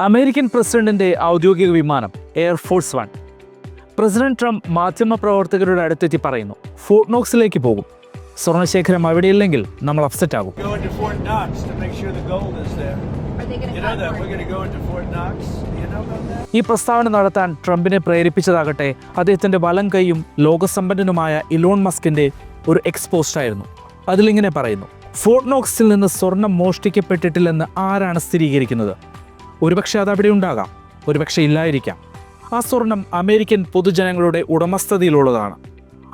American പ്രസിഡന്റിന്റെ ഔദ്യോഗിക വിമാനം എയർഫോഴ്സ് വൺ. പ്രസിഡന്റ് ട്രംപ് മാധ്യമപ്രവർത്തകരുടെ അടുത്തെത്തി പറയുന്നു ഫോർട്ട് നോക്സിലേക്ക് പോകും. സ്വർണശേഖരം അവിടെയില്ലെങ്കിൽ നമ്മൾ അപ്സെറ്റ് ആകും? ഈ പ്രസ്താവന നടത്താൻ ട്രംപിനെ പ്രേരിപ്പിച്ചതാകട്ടെ അദ്ദേഹത്തിന്റെ വലം കൈയും ലോകസമ്പന്നനുമായ ഇലോൺ മസ്കിന്റെ ഒരു എക്സ്പോസ്റ്റ് ആയിരുന്നു. അതിലിങ്ങനെ പറയുന്നു ഫോർട്ട് നോക്സിൽ നിന്ന് സ്വർണം മോഷ്ടിക്കപ്പെട്ടിട്ടില്ലെന്ന് ആരാണ് സ്ഥിരീകരിക്കുന്നത്? ഒരുപക്ഷെ അതവിടെ ഉണ്ടാകാം ഒരുപക്ഷെ ഇല്ലായിരിക്കാം. ആ സ്വർണം അമേരിക്കൻ പൊതുജനങ്ങളുടെ ഉടമസ്ഥതയിലുള്ളതാണ്.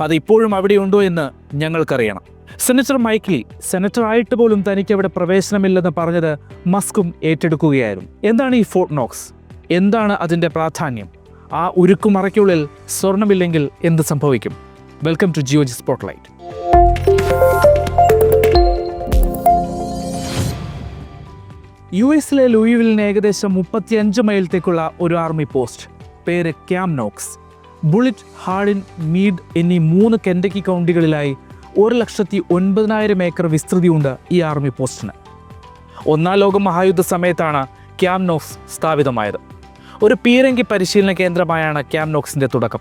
അത് ഇപ്പോഴും അവിടെയുണ്ടോ എന്ന് ഞങ്ങൾക്കറിയണം. സെനറ്റർ മൈക്കിൾ സെനറ്റർ ആയിട്ട് പോലും തനിക്ക് അവിടെ പ്രവേശനമില്ലെന്ന് പറഞ്ഞത് മസ്കും ഏറ്റെടുക്കുകയായിരുന്നു. എന്താണ് ഈ ഫോർട്ട് നോക്സ്? എന്താണ് അതിന്റെ പ്രാധാന്യം? ആ ഉരുക്കുമറയ്ക്കുള്ളിൽ സ്വർണമില്ലെങ്കിൽ എന്ത് സംഭവിക്കും? വെൽക്കം ടു ജിയോജി സ്പോട്ട്ലൈറ്റ് യു എസിലെ ലൂയിവിലിന് ഏകദേശം മുപ്പത്തിയഞ്ച് മൈലത്തേക്കുള്ള ഒരു ആർമി പോസ്റ്റ്. പേര് ക്യാംനോക്സ് ബുള്ളറ്റ് ഹാളിൻ മീഡ് എന്നീ മൂന്ന് കെൻഡക്കി കൗണ്ടികളിലായി ഒരു ലക്ഷത്തി ഒൻപതിനായിരം ഏക്കർ വിസ്തൃതിയുണ്ട് ഈ ആർമി പോസ്റ്റിന്. ഒന്നാം ലോക മഹായുദ്ധ സമയത്താണ് ക്യാംനോക്സ് സ്ഥാപിതമായത്. ഒരു പീരങ്കി പരിശീലന കേന്ദ്രമായാണ് ക്യാം നോക്സിന്റെ തുടക്കം.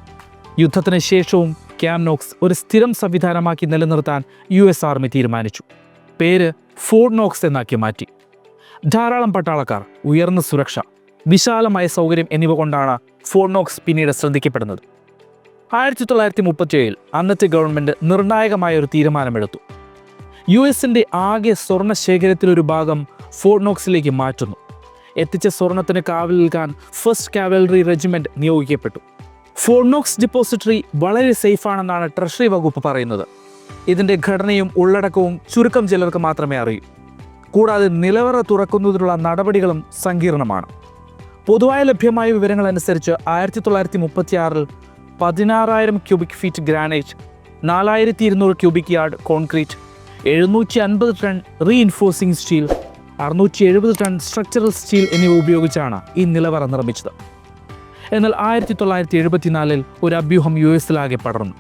യുദ്ധത്തിന് ശേഷവും ക്യാംനോക്സ് ഒരു സ്ഥിരം സംവിധാനമാക്കി നിലനിർത്താൻ യു എസ് ആർമി തീരുമാനിച്ചു. പേര് ഫോർഡ് നോക്സ് എന്നാക്കി മാറ്റി. ധാരാളം പട്ടാളക്കാർ ഉയർന്ന സുരക്ഷ വിശാലമായ സൗകര്യം എന്നിവ കൊണ്ടാണ് ഫോർനോക്സ് പിന്നീട് ശ്രദ്ധിക്കപ്പെടുന്നത്. ആയിരത്തി തൊള്ളായിരത്തി മുപ്പത്തിയേഴിൽ അന്നത്തെ ഗവൺമെന്റ് നിർണായകമായ ഒരു തീരുമാനമെടുത്തു. യു എസിന്റെ ആകെ സ്വർണ ശേഖരത്തിലൊരു ഭാഗം ഫോർനോക്സിലേക്ക് മാറ്റുന്നു. എത്തിച്ച സ്വർണത്തിന് കാവൽ നിൽക്കാൻ ഫസ്റ്റ് കാവലറി റെജിമെന്റ് നിയോഗിക്കപ്പെട്ടു. ഫോർനോക്സ് ഡിപ്പോസിറ്ററി വളരെ സേഫാണെന്നാണ് ട്രഷറി വകുപ്പ് പറയുന്നത്. ഇതിന്റെ ഘടനയും ഉള്ളടക്കവും ചുരുക്കം ചിലർക്ക് മാത്രമേ അറിയൂ. കൂടാതെ നിലവറ തുറക്കുന്നതിനുള്ള നടപടികളും സങ്കീർണമാണ്. പൊതുവായ ലഭ്യമായ വിവരങ്ങൾ അനുസരിച്ച് ആയിരത്തി തൊള്ളായിരത്തി മുപ്പത്തിയാറിൽ പതിനാറായിരം ക്യൂബിക് ഫീറ്റ് ഗ്രാനൈറ്റ് നാലായിരത്തി ഇരുന്നൂറ് ക്യൂബിക് യാർഡ് കോൺക്രീറ്റ് എഴുന്നൂറ്റി അൻപത് ടൺ റീഇൻഫോഴ്സിംഗ് സ്റ്റീൽ അറുന്നൂറ്റി എഴുപത് ടൺ സ്ട്രക്ചറൽ സ്റ്റീൽ എന്നിവ ഉപയോഗിച്ചാണ് ഈ നിലവറ നിർമ്മിച്ചത്. എന്നാൽ ആയിരത്തി തൊള്ളായിരത്തി എഴുപത്തിനാലിൽ ഒരു അഭ്യൂഹം യു എസിലാകെ പടർന്നു.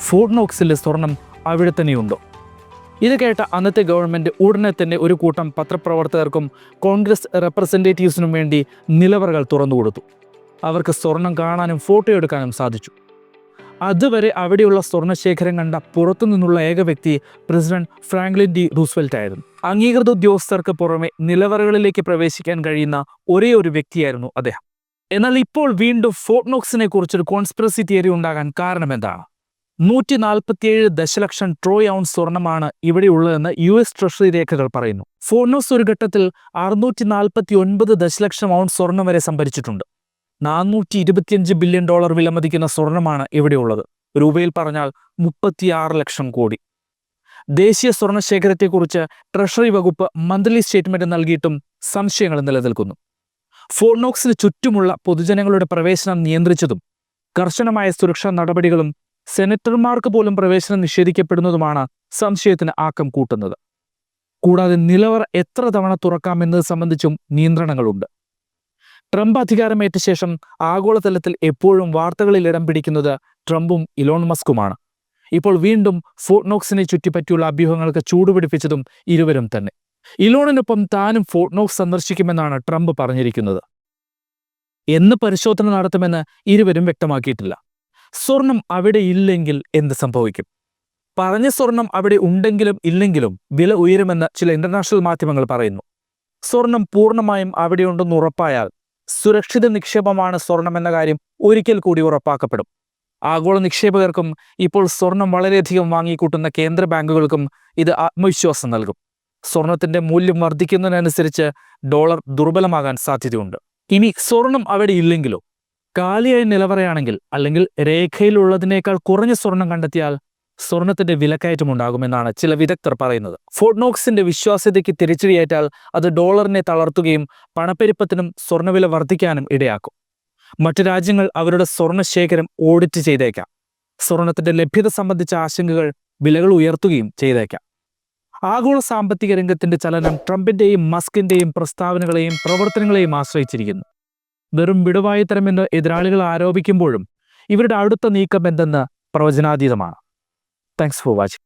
ഫോർട്ട് നോക്സിലെ സ്വർണം അവിടെ തന്നെയുണ്ടോ? ഇത് കേട്ട അന്നത്തെ ഗവൺമെന്റ് ഉടനെ തന്നെ ഒരു കൂട്ടം പത്രപ്രവർത്തകർക്കും കോൺഗ്രസ് റെപ്രസെന്റേറ്റീവ്സിനും വേണ്ടി നിലവറകൾ തുറന്നുകൊടുത്തു അവർക്ക് സ്വർണം കാണാനും ഫോട്ടോ എടുക്കാനും സാധിച്ചു. അതുവരെ അവിടെയുള്ള സ്വർണശേഖരം കണ്ട പുറത്തു നിന്നുള്ള ഏക വ്യക്തി പ്രസിഡന്റ് ഫ്രാങ്ക്ലിൻ ഡി റൂസ്വെൽറ്റ് ആയിരുന്നു. അംഗീകൃത ഉദ്യോഗസ്ഥർക്ക് പുറമെ നിലവറകളിലേക്ക് പ്രവേശിക്കാൻ കഴിയുന്ന ഒരേ ഒരു വ്യക്തിയായിരുന്നു അദ്ദേഹം. എന്നാൽ ഇപ്പോൾ വീണ്ടും ഫോർട്ട് നോക്സിനെ കുറിച്ചൊരു കോൺസ്പിറസി തിയറി ഉണ്ടാകാൻ കാരണം എന്താണ്? നൂറ്റി നാൽപ്പത്തിയേഴ് ദശലക്ഷം ട്രോയ് ഔൺസ് സ്വർണമാണ് ഇവിടെയുള്ളതെന്ന് യു എസ് ട്രഷറി രേഖകൾ പറയുന്നു. ഫോർണോസ് ഒരു ഘട്ടത്തിൽ അറുന്നൂറ്റി നാൽപ്പത്തി ഒൻപത് ദശലക്ഷം ഔൺസ് സ്വർണം വരെ സംഭരിച്ചിട്ടുണ്ട്. നാനൂറ്റി ഇരുപത്തിയഞ്ച് ബില്യൺ ഡോളർ വിലമതിക്കുന്ന സ്വർണമാണ് ഇവിടെയുള്ളത്. രൂപയിൽ പറഞ്ഞാൽ മുപ്പത്തിയാറ് ലക്ഷം കോടി. ദേശീയ സ്വർണശേഖരത്തെക്കുറിച്ച് ട്രഷറി വകുപ്പ് മന്ത്ലി സ്റ്റേറ്റ്മെന്റ് നൽകിയിട്ടും സംശയങ്ങൾ നിലനിൽക്കുന്നു. ഫോർണോക്സിന് ചുറ്റുമുള്ള പൊതുജനങ്ങളുടെ പ്രവേശനം നിയന്ത്രിച്ചതും കർശനമായ സുരക്ഷാ നടപടികളും സെനറ്റർമാർക്ക് പോലും പ്രവേശനം നിഷേധിക്കപ്പെടുന്നതുമാണ് സംശയത്തിന് ആക്കം കൂട്ടുന്നത്. കൂടാതെ നിലവർ എത്ര തവണ തുറക്കാമെന്നത് സംബന്ധിച്ചും നിയന്ത്രണങ്ങളുണ്ട്. ട്രംപ് അധികാരമേറ്റ ശേഷം ആഗോളതലത്തിൽ എപ്പോഴും വാർത്തകളിൽ ഇടം പിടിക്കുന്നത് ട്രംപും ഇലോൺ മസ്കുമാണ്. ഇപ്പോൾ വീണ്ടും ഫോർട്ട് നോക്സിനെ ചുറ്റിപ്പറ്റിയുള്ള അഭ്യൂഹങ്ങൾക്ക് ചൂടുപിടിപ്പിച്ചതും ഇരുവരും തന്നെ. ഇലോണിനൊപ്പം താനും ഫോർട്ട് നോക്സ് സന്ദർശിക്കുമെന്നാണ് ട്രംപ് പറഞ്ഞിരിക്കുന്നത്. എന്ന് പരിശോധന നടത്തുമെന്ന് ഇരുവരും വ്യക്തമാക്കിയിട്ടില്ല. സ്വർണം അവിടെ ഇല്ലെങ്കിൽ എന്ത് സംഭവിക്കും? പറഞ്ഞ സ്വർണം അവിടെ ഉണ്ടെങ്കിലും ഇല്ലെങ്കിലും വില ഉയരുമെന്ന് ചില ഇന്റർനാഷണൽ മാധ്യമങ്ങൾ പറയുന്നു. സ്വർണം പൂർണമായും അവിടെയുണ്ടെന്ന് ഉറപ്പായാൽ സുരക്ഷിത നിക്ഷേപമാണ് സ്വർണം എന്ന കാര്യം ഒരിക്കൽ കൂടി ഉറപ്പാക്കപ്പെടും. ആഗോള നിക്ഷേപകർക്കും ഇപ്പോൾ സ്വർണം വളരെയധികം വാങ്ങിക്കൂട്ടുന്ന കേന്ദ്ര ബാങ്കുകൾക്കും ഇത് ആത്മവിശ്വാസം നൽകും. സ്വർണത്തിന്റെ മൂല്യം വർദ്ധിക്കുന്നതിനനുസരിച്ച് ഡോളർ ദുർബലമാകാൻ സാധ്യതയുണ്ട്. ഇനി സ്വർണം അവിടെ ഇല്ലെങ്കിലോ? കാലിയായ നിലവറയാണെങ്കിൽ അല്ലെങ്കിൽ രേഖയിലുള്ളതിനേക്കാൾ കുറഞ്ഞ സ്വർണം കണ്ടെത്തിയാൽ സ്വർണത്തിന്റെ വിലക്കയറ്റം ഉണ്ടാകുമെന്നാണ് ചില വിദഗ്ധർ പറയുന്നത്. ഫോർട്ട്നോക്സിന്റെ വിശ്വാസ്യതയ്ക്ക് തിരിച്ചടിയേറ്റാൽ അത് ഡോളറിനെ തളർത്തുകയും പണപ്പെരുപ്പത്തിനും സ്വർണവില വർദ്ധിക്കാനും ഇടയാക്കും. മറ്റു രാജ്യങ്ങൾ അവരുടെ സ്വർണശേഖരം ഓഡിറ്റ് ചെയ്തേക്കാം. സ്വർണത്തിന്റെ ലഭ്യത സംബന്ധിച്ച ആശങ്കകൾ വിലകൾ ഉയർത്തുകയും ചെയ്തേക്കാം. ആഗോള സാമ്പത്തിക രംഗത്തിന്റെ ചലനം ട്രംപിന്റെയും മസ്കിന്റെയും പ്രസ്താവനകളെയും പ്രവർത്തനങ്ങളെയും ആശ്രയിച്ചിരിക്കുന്നു. വെറും വിടുവായുത്തരമെന്ന് എതിരാളികൾ ആരോപിക്കുമ്പോഴും ഇവരുടെ അടുത്ത നീക്കം എന്തെന്ന് പ്രവചനാതീതമാണ്. Thanks for watching